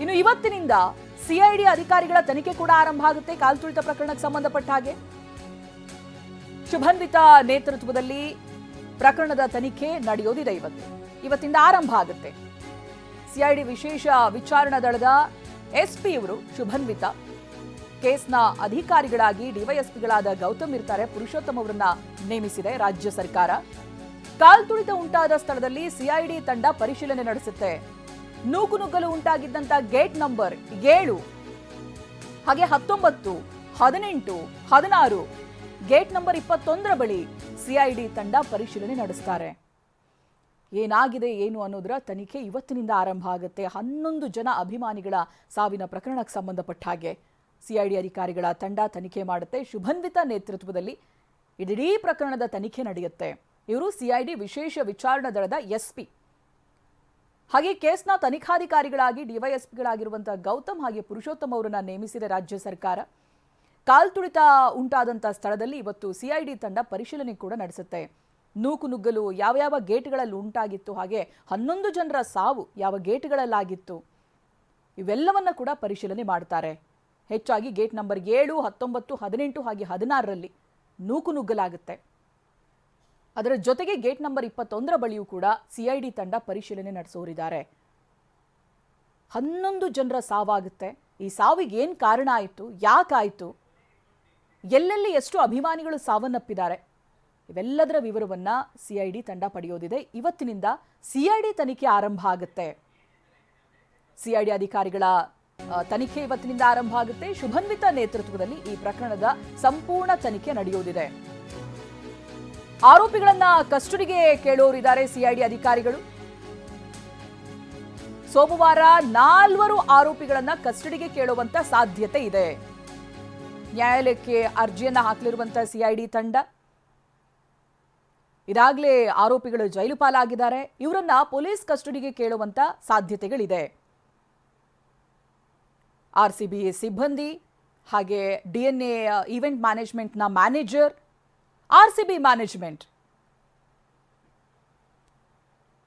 ಇನ್ನು ಇವತ್ತಿನಿಂದ ಸಿಐಡಿ ಅಧಿಕಾರಿಗಳ ತನಿಖೆ ಕೂಡ ಆರಂಭ ಆಗುತ್ತೆ ಕಾಲ್ತುಳಿತ ಪ್ರಕರಣಕ್ಕೆ ಸಂಬಂಧಪಟ್ಟ ಹಾಗೆ. ಶುಭನ್ವಿತ ನೇತೃತ್ವದಲ್ಲಿ ಪ್ರಕರಣದ ತನಿಖೆ ನಡೆಯೋದಿದೆ ಇವತ್ತು. ಇವತ್ತಿಂದ ಆರಂಭ ಆಗುತ್ತೆ. ಸಿಐಡಿ ವಿಶೇಷ ವಿಚಾರಣಾ ದಳದ ಎಸ್ಪಿ ಇವರು ಶುಭನ್ವಿತ ಕೇಸ್ನ ಅಧಿಕಾರಿಗಳಾಗಿ ಡಿವೈಎಸ್ಪಿಗಳಾದ ಗೌತಮ್ ಇರ್ತಾರೆ, ಪುರುಷೋತ್ತಮ್ ಅವರನ್ನ ನೇಮಿಸಿದೆ ರಾಜ್ಯ ಸರ್ಕಾರ. ಕಾಲ್ತುಳಿತ ಉಂಟಾದ ಸ್ಥಳದಲ್ಲಿ ಸಿಐಡಿ ತಂಡ ಪರಿಶೀಲನೆ ನಡೆಸುತ್ತೆ. ನೂಕುನುಗ್ಗಲು ಉಂಟಾಗಿದ್ದಂತ ಗೇಟ್ ನಂಬರ್ ಏಳು, ಹಾಗೆ ಹತ್ತೊಂಬತ್ತು, ಹದಿನೆಂಟು, ಹದಿನಾರು, ಗೇಟ್ ನಂಬರ್ ಇಪ್ಪತ್ತೊಂದರ ಬಳಿ ಸಿಐಡಿ ತಂಡ ಪರಿಶೀಲನೆ ನಡೆಸ್ತಾರೆ. ಏನಾಗಿದೆ, ಏನು ಅನ್ನೋದರ ತನಿಖೆ ಇವತ್ತಿನಿಂದ ಆರಂಭ ಆಗುತ್ತೆ. ಹನ್ನೊಂದು ಜನ ಅಭಿಮಾನಿಗಳ ಸಾವಿನ ಪ್ರಕರಣಕ್ಕೆ ಸಂಬಂಧಪಟ್ಟ ಹಾಗೆ ಸಿಐಡಿ ಅಧಿಕಾರಿಗಳ ತಂಡ ತನಿಖೆ ಮಾಡುತ್ತೆ. ಶುಭನ್ವಿತ ನೇತೃತ್ವದಲ್ಲಿ ಇಡೀ ಪ್ರಕರಣದ ತನಿಖೆ ನಡೆಯುತ್ತೆ. ಇವರು ಸಿಐಡಿ ವಿಶೇಷ ವಿಚಾರಣಾ ದಳದ ಎಸ್ಪಿ ಹಾಗೆ ಕೇಸ್ನ ತನಿಖಾಧಿಕಾರಿಗಳಾಗಿ ಡಿವೈಎಸ್ಪಿಗಳಾಗಿರುವಂತಹ ಗೌತಮ್ ಹಾಗೆ ಪುರುಷೋತ್ತಮ್ ಅವರನ್ನ ನೇಮಿಸಿದೆ ರಾಜ್ಯ ಸರ್ಕಾರ. ಕಾಲ್ತುಳಿತ ಉಂಟಾದಂಥ ಸ್ಥಳದಲ್ಲಿ ಇವತ್ತು ಸಿಐಡಿ ತಂಡ ಪರಿಶೀಲನೆ ಕೂಡ ನಡೆಸುತ್ತೆ. ನೂಕು ನುಗ್ಗಲು ಯಾವ ಯಾವ ಗೇಟ್ಗಳಲ್ಲಿ ಉಂಟಾಗಿತ್ತು, ಹಾಗೆ ಹನ್ನೊಂದು ಜನರ ಸಾವು ಯಾವ ಗೇಟ್ಗಳಲ್ಲಾಗಿತ್ತು, ಇವೆಲ್ಲವನ್ನ ಕೂಡ ಪರಿಶೀಲನೆ ಮಾಡ್ತಾರೆ. ಹೆಚ್ಚಾಗಿ ಗೇಟ್ ನಂಬರ್ ಏಳು, ಹತ್ತೊಂಬತ್ತು, ಹದಿನೆಂಟು ಹಾಗೆ ಹದಿನಾರರಲ್ಲಿ ನೂಕು ನುಗ್ಗಲಾಗುತ್ತೆ. ಅದರ ಜೊತೆಗೆ ಗೇಟ್ ನಂಬರ್ ಇಪ್ಪತ್ತೊಂದರ ಬಳಿಯೂ ಕೂಡ ಸಿಐಡಿ ತಂಡ ಪರಿಶೀಲನೆ ನಡೆಸೋರಿದ್ದಾರೆ. ಹನ್ನೊಂದು ಜನರ ಸಾವಾಗುತ್ತೆ. ಈ ಸಾವಿಗೆ ಏನು ಕಾರಣ ಆಯಿತು? ಯಾಕಾಯಿತು? ಎಲ್ಲೆಲ್ಲಿ ಎಷ್ಟು ಅಭಿಮಾನಿಗಳು ಸಾವನ್ನಪ್ಪಿದ್ದಾರೆ? ಇವೆಲ್ಲದರ ವಿವರವನ್ನ ಸಿಐಡಿ ತಂಡ ಪಡೆಯೋದಿದೆ. ಇವತ್ತಿನಿಂದ ಸಿಐಡಿ ತನಿಖೆ ಆರಂಭ ಆಗುತ್ತೆ. ಸಿಐಡಿ ಅಧಿಕಾರಿಗಳ ತನಿಖೆ ಇವತ್ತಿನಿಂದ ಆರಂಭ ಆಗುತ್ತೆ. ಶುಭನ್ವಿತ ನೇತೃತ್ವದಲ್ಲಿ ಈ ಪ್ರಕರಣದ ಸಂಪೂರ್ಣ ತನಿಖೆ ನಡೆಯುವುದಿದೆ ಆರೋಪಿಗಳನ್ನ ಕಸ್ಟಡಿಗೆ ಕೇಳೋರಿದ್ದಾರೆ ಸಿಐಡಿ ಅಧಿಕಾರಿಗಳು. ಸೋಮವಾರ ನಾಲ್ವರು ಆರೋಪಿಗಳನ್ನ ಕಸ್ಟಡಿಗೆ ಕೇಳುವಂತ ಸಾಧ್ಯತೆ ಇದೆ. ನ್ಯಾಯಾಲಯಕ್ಕೆ ಅರ್ಜಿಯನ್ನ ಹಾಕಲಿರುವಂತಹ ಸಿಐಡಿ ತಂಡ. ಇದಾಗಲೇ ಆರೋಪಿಗಳು ಜೈಲು ಪಾಲಾಗಿದ್ದಾರೆ. ಇವರನ್ನ ಪೊಲೀಸ್ ಕಸ್ಟಡಿಗೆ ಕೇಳುವಂತ ಸಾಧ್ಯತೆಗಳಿದೆ. ಆರ್ ಸಿಬ್ಬಂದಿ ಹಾಗೆ DNA event ಮ್ಯಾನೇಜ್ಮೆಂಟ್ನ manager R C B management